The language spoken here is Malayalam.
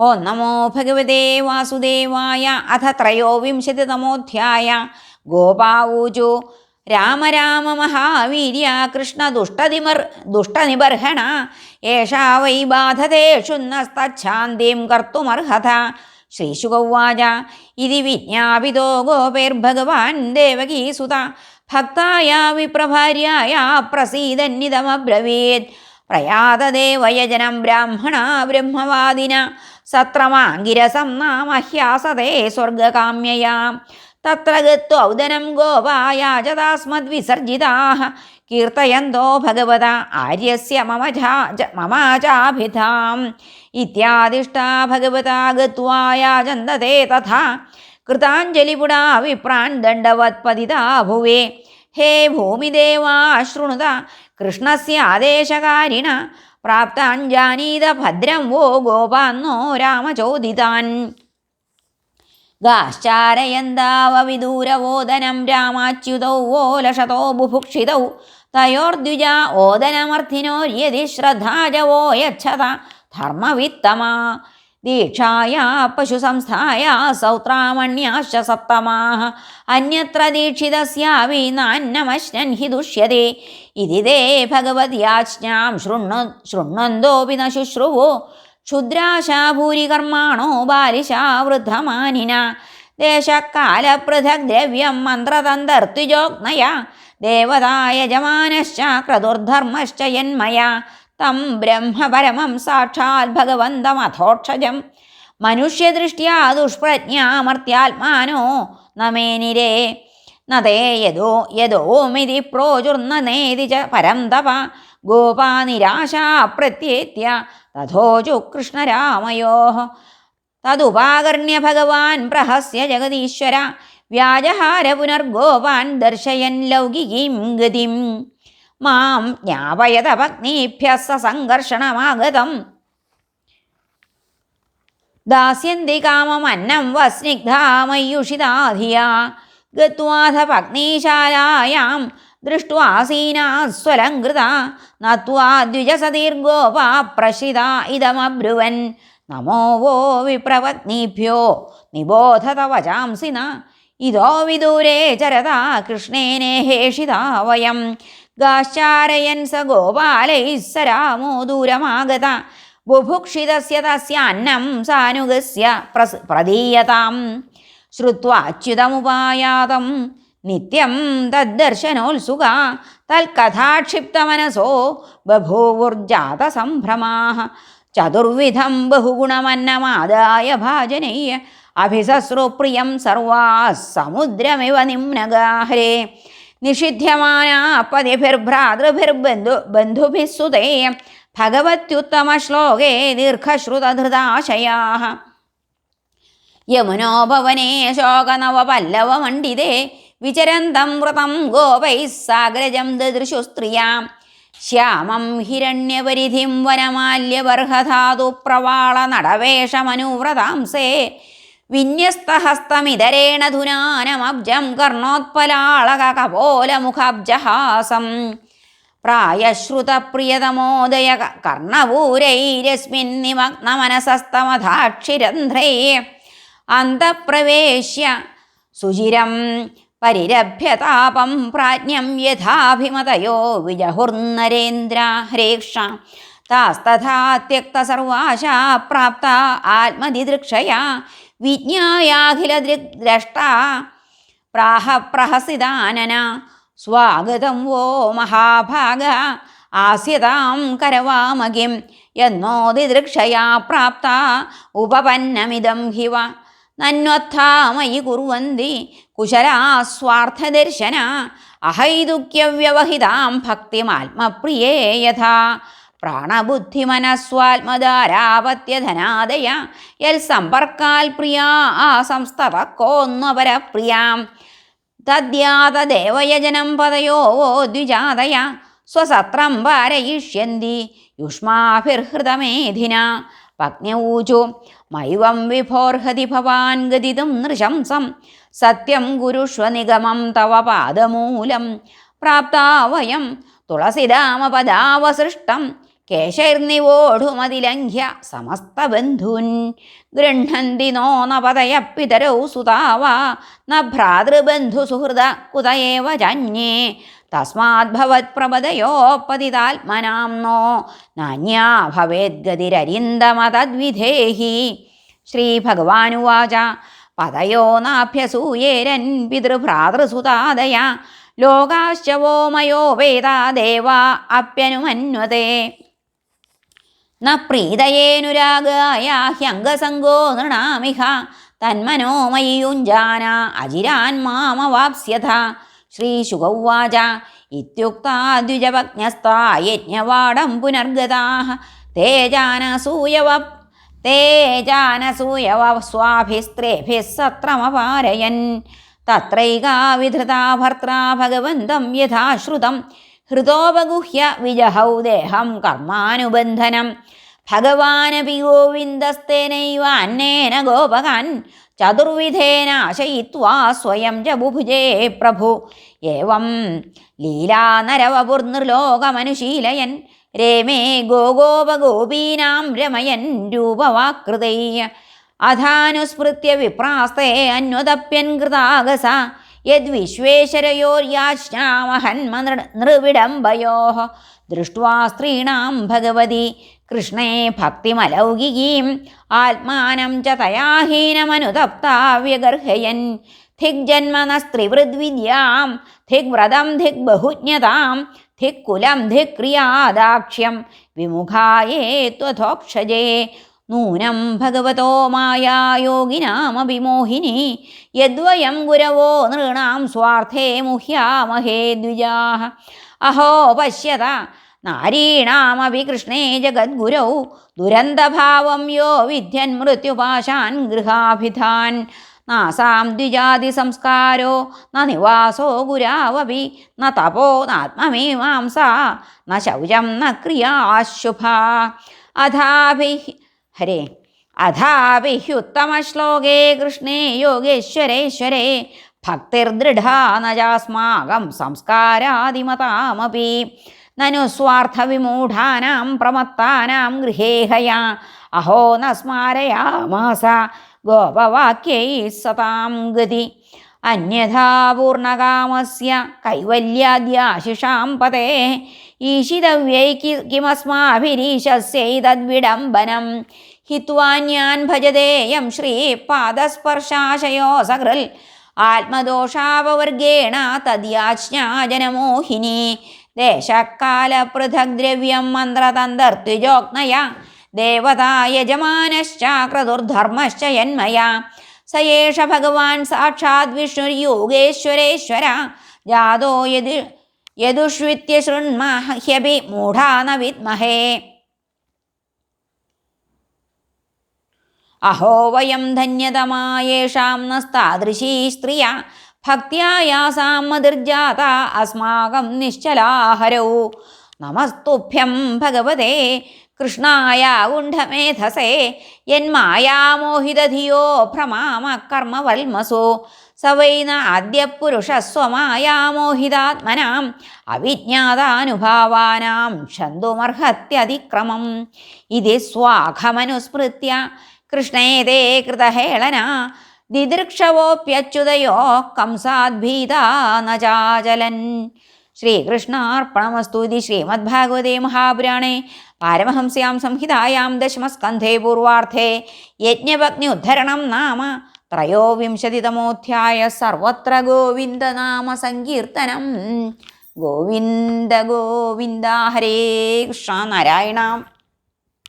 ഓം നമോ ഭഗവതേ വാസുദേവായ അഥ ത്രയോവിംശതിതമോധ്യായ. ഗോപാവൂജു. രാമ രാമ മഹാവീര്യ കൃഷ്ണ ദുഷ്ടതിമർ ദുഷ്ടനിബർഹണ. ഏഷാ വൈ ബാധതേഷു നസ്തച്ഛാന്തിം കർത്തുമർഹത. ശ്രീശുഗൗവാച ഇതി വിജ്ഞാപിതോ ഗോപേർഭഗവാൻ ദേവകീസുത. ഭക്തായ വിപ്രഭാര്യായ പ്രസീതന്നിതമബ്രവീത്. പ്രയാതദേവയജനം ബ്രാഹ്മണ ബ്രഹ്മവാദിന. സത്രമാങ്കിരസം നാമഹ്യാസതേ സ്വർഗകാമ്യയാം. തത്ര ഗത്വൗദനം ഗോപായാചതാസ്മദ്വിസർജിതാः കീർത്തയന്തോ ഭഗവത ആര്യസ്യ മമ ഇത്യാദിഷ്ടാ ഭഗവതാ ഗത്വാ യാചന്തത്തെ തഥാ. കൃതാഞ്ജലിപുടാ ദണ്ഡവത് പതിതാ ഭുവേ ഹേ ഭൂമിദേവാ ശൃണുത കൃഷ്ണസ്യ ആദേശകാരിണ. പ്രാപ്താഞ്ജാനീത ഭദ്രം വോ ഗോപാന്നോ രാമചോദിതാൻ. ഗാശ്ചാരയന്താവവിദൂരവോദനം രാമാച്യുതൗ വോലഷതോ ബുഭുക്ഷിതൗ തയോർദ്വിജ ഓദനമർത്ഥിനോര്യതി ശ്രദ്ധാജവോ യച്ഛത ധർമ്മവിത്തമാ. ദീക്ഷായ പശുസംസ്ഥായ സൗത്രാമണ്യാശ്ച സപ്തമാ. അന്യത്ര ദീക്ഷിതസ്യാവി നാന്നമശ്നൻ ഹി ദുഷ്യത്തെ ഇതി ഭഗവത്യാജ്ഞാം ശൃണ്ണു ശൃണ്വ ശൃണ്വന്തോപി ന ശുശ്രുവോ. ക്ഷുദ്രാശാ ഭൂരികർമാണോ ബാലിശാ വൃദ്ധമാനിന. ദേശകാലപൃഥക് ദ്രവ്യം മന്ത്രതന്തർത്തിജോഗ്നയ ദേവതായ ജമാനശ്ച ക്രതുർധർമ്മശ്ച യന്മയാ. തം ബ്രഹ്മപരമം സാക്ഷാൽ ഭഗവന്തമഥോക്ഷജം മനുഷ്യദൃഷ്ട്യാ ദുഷ്പ്രജ്ഞാമർത്യാത്മാനോ നമേനിരേ നതേ യദോ യദോമിതി പ്രോചുർന്നേതി ച പരം തപ. ഗോപാ നിരാശാ പ്രത്യേത്യ. തഥോചു കൃഷ്ണരാമയോ. തതുപാകർണ്യ ഭഗവാൻ പ്രഹസ്യ ജഗദീശ്വര. വ്യാജഹാര പുനർഗോപാൻ ദർശയൻ ലൗകികീം ഗതിം. മാം ജ്ഞാപയത പത്നീഭ്യ സംഘർഷണമാഗതം. ദാസ്യന്തി കാമമന്നം വസ്നിഗ്ധാമയുഷിതാധിയാ ഗത്വാഥ പത്നീശാലായാം ദൃഷ്ട്വാസീനാസ്വലങ്കൃത നത്വാ ദ്വിജസദീർഘോപാ പ്രശിത ഇതമബ്രുവൻ. നമോ വോ വിപ്രപത്നീഭ്യോ നിബോധത വചാംസിന ഇതോ വിദൂരേ ചരതാ കൃഷ്ണേനേഹേഷിതാ വയം. ഗാശ്ചാരയൻ സ ഗോപാലൈ स രാമോ ദൂരമാഗത. ബുഭുക്ഷിതസ്യ തസ്യാന്നം സാനുഗസ്യ പ്രസ് പ്രദീയതാം ശ്രുത്വാച്യുതമുപായാതം നിത്യം തദ്ദർശനോത്സുക. തൽക്കഥാക്ഷിപ്തമനസോ ബഭൂവുർജാത സംഭ്രമാ ചതുർവിധം ബഹുഗുണമന്നമാദായ ഭാജനയ്യ അഭിസസ്രുപ്രിയം സർവാ സമുദ്രമിവ നിമ്നഗാഹരേ. നിഷിധ്യമാനാ പതിഭിർഭ്രാതൃഭിർബന്ധു ബന്ധുഭിः സുതേ ഭഗവത്യുത്തമശ്ലോകേ ദീർഘശ്രുതധൃതാശയാ യമുനോഭവനെ ശോകനവപല്ലവമണ്ഡിതേ വിചരന്തം വൃതം ഗോപൈ സാഗ്രജം ദദൃശു സ്ത്രിയാം. ശ്യാമം ഹിരണ്യപരിധിം വനമാല്യബർഹധാതു പ്രവാള നടവേഷമനുവ്രതാംസേ വിന്യസ്തഹസ്തമിതരേണ ധുനാനമബ്ജം പ്രായശ്രുതപ്രിയതമോദയ പ്രായശ്രുതപ്രിയതമോദയ കർണപൂരൈരസ്മിന്നിമഗ്നമനസസ്തമധാക്ഷിരന്ധ്രേ അന്തപ്രവേശ്യ സുചിരം പരിരഭ്യതാപം പ്രാജ്ഞം യഥാഭിമതയോ വിജഹുർനരേന്ദ്ര ഹരേക്ഷ. താസ്തഥാ ത്യക്തസർവാശാ പ്രാപ്ത ആത്മതിദൃക്ഷയാ വിജ്ഞായാഖിലദ്രഷ്ട പ്രാഹ പ്രഹസിതാനന. സ്വാഗതം വോ മഹാഭാഗ. ആസ്യതാം കരവാമകിം എന്നോ ദിദൃക്ഷയാ പ്രാപ്ത. ഉപപന്നമിതം ഹിവ. നന്വത്ഥാമയി കുർവന്തി കുശലാസ്വാർത്ഥദർശന. അഹൈതുക്യവ്യവഹിതാം ഭക്തിമാത്മപ്രിയേ യഥാ. പ്രാണബുദ്ധിമനസ്വാത്മധാരാപത്യധനാദയ യൽ സമ്പർക്കാൽ പ്രിയാ ആ സംസ്തതക്കോന്നപരപ്രിയാം തദ്യാതദേവയജനം പതയോ ദ്വിജാതയ സ്വസത്രം പാരയിഷ്യന്തി യുഷ്മാഭിർഹൃതമേധിന. പജ്ഞൂചു മൈവം വിഭോർഹതി ഭവാൻ ഗതിതും നൃശംസം സത്യം ഗുരുഷ്വനിഗമം തവ പാദമൂലം പ്രാപ്താ വയം തുളസിരാമപദാവസൃഷ്ടം കേശൈർനിവോഢുമതിലംഘ്യ സമസ്തബന്ധൂൻ. ഗൃഹന്തി നോ നപതയ പതയ പിതരൗ സുതാവ. ന ഭ്രാതൃബന്ധുസുഹൃദ കുതയേവ ജന്യേ. തസ്മാത് ഭവത്പ്രപദയോ പതിതാത്മനാം നോ. നാന്യാ ഭവേദ്ഗതിരരിന്ദമതദ്വിധേഹി ശ്രീഭഗവാനുവാച. പതയോ നാഭ്യസൂയേരൻ പിതൃഭ്രാതൃസുതാദയ. ലോകാശ്ചവോമയോ വേദാ ദേവാ അപ്യനുമന്വതേ. ന പ്രീതയേനുരാഗായാഹ്യംഗസംഗോ നൃണാമിഹ തന്മനോമയിയുഞ്ജാന അജിരാൻ മാമവാപ്സ്യഥ. ശ്രീശുഗൗവാച ഇത്യുക്താ ദ്വിജഭഗ്നസ്താ യജ്ഞവാടം പുനർഗതാഃ തേജാനസൂയവ തേജാനസൂയവ സ്വാഭിസ്ത്രേഭിः സത്രമപാരയൻ. തത്രൈകാ വിധൃതാ ഭർത്താ ഭഗവന്തം യഥാശ്രുതം. ഹൃദോപഗുഹ്യ വിജഹൗ ദേഹം കർമാനുബന്ധനം. ഭഗവാനപി ഗോവിന്ദസ്തേനൈവ അന്നേന ഗോപകാൻ ചതുർവിധേനാശയിത്വാ സ്വയം ച ബുഭുജേ പ്രഭു. ഏവം ലീലാനരവപുർനിർലോകമനുശീലയൻ രേമേ ഗോഗോപഗോപീനാം രമയൻ രൂപവാകൃതൈ അധാനുസ്മൃത്യ വിപ്രാസ്തേ അന്വതപ്യൻ കൃതാഗസ യദ്വിശ്വേശ്വരയോര്യാശ്നാമഹന്മ നൃവിഡംബയോ ദൃഷ്ട്വാ സ്ത്രീണാം ഭഗവതി കൃഷ്ണേ ഭക്തിമലൗകികീം ആത്മാനം ച തയാഹീനമനുതപ്താവ്യഗർഹയൻ ധിഗ്ജന്മനസ്ത്രിവൃദ്വിദ്യാം ധിഗ്വ്രതം ധിഗ്ബഹുജ്ഞതാം ധിക്കുലം ധിക്രിയാദാക്ഷ്യം വിമുഖായേ ത്വഥോക്ഷജേ നൂനം ഭഗവതോ മായായോഗിനാമപി മോഹിനി യദ്വയം ഗുരവോ നൃണാം സ്വാർത്ഥേ മുഹ്യാമഹേ ദ്വിജാ അഹോ പശ്യത. നാരീണാമപി കൃഷ്ണേ ജഗദ്ഗുരൗ. ദുരന്തഭാവം യോ വിദ്യൻ മൃത്യുപാശാൻ ഗൃഹാഭിധാൻ. നാസാം ദ്വിജാതി സംസ്കാരോ. ന നിവാസോ ഗുരാവപി. ന തപോ നാത്മമീമാംസ. ന ശൗചം ന ക്രിയാശുഭ അഥാഭി ഹരേ. അഥാഭിഹ്യുത്തമശ്ലോകേ കൃഷ്ണേ യോഗേശ്വരേശ്വരേ. ഭക്തിർദൃഢാ നജാസ്മാകം സംസ്കാരാദിമതാമപി. നനു സ്വാർത്ഥവിമൂഢാനാം പ്രമത്താനാം ഗൃഹേഹയാ അഹോ ന സ്മാരയാമാസ. ഗോപവാക്യൈ സതാം ഗതി. അന്യഥാ പൂർണകാമസ്യ കൈവല്യാദ്യാശിഷാം പതേ. ഈശിതവ്യൈ കിമസ്മാഭിരീശസ്യൈതദ്വിഡംബനം ഹിത്വാന്യാൻ ഭജതേയം ശ്രീപാദസ്പർശാശയോ സകൃൽ. ആത്മദോഷാപവർഗേണ തദ്യാജ്ഞാജനമോഹിനി. ദേശകാലപൃഥഗ്ദ്രവ്യം മന്ത്രതന്തർദ്വിജോഗ്നയ ദേവതായജമാനശ്ചാക്രതുർധർമ്മശ്ച യന്മയാ സ ഏഷ ഭഗവാൻ സാക്ഷാത് വിഷ്ണുര്യോഗേശ്വരേശ്വര ജാതോ യദു യദുഷ്വിത്യ ശൃണ്മഹ്യപി മൂഢാ ന വിദ്മഹേ അഹോ വയം ധന്യതമായേഷാം നസ്താദൃശീ സ്ത്രിയ ഭക്തിയായാസാം മതിർജാത അസ്മാകം നിശ്ചലാഹരൗ. നമസ്തുഭ്യം ഭഗവതേ കൃഷ്ണായ ഗുണ്ഠമേധസേ യന്മായാമോഹിതധിയോ ഭ്രമാമ കർമ്മവൽമസോ. സ വൈന ആദ്യപുരുഷസ്വമായാമോഹിതാത്മനാം അവിജ്ഞാതാനുഭാവാനാം ക്ഷന്തുമർഹത്യതിക്രമം ഇതി സ്വാഘമനുസ്മൃത്യ കൃഷ്ണേതേ കൃതഹേളന ദിദൃക്ഷവോപ്യച്യുതയോ കംസാദ്ഭീതാ ന ചാചലൻ ശ്രീകൃഷ്ണാർപ്പണമസ്തു ഇതി ശ്രീമദ്ഭാഗവതേ മഹാപുരാണേ പാരമഹംസ്യാം സംഹിതായാം ദശമസ്കന്ധേ പൂർവാർത്ഥേ യജ്ഞപത്നി ഉദ്ധരണം നാമ ത്രയോവിംശതിതമോധ്യായ സർവത്ര ഗോവിന്ദനാമ സങ്കീർത്തനം. ഗോവിന്ദ ഗോവിന്ദ ഹരേ കൃഷ്ണ നാരായണ.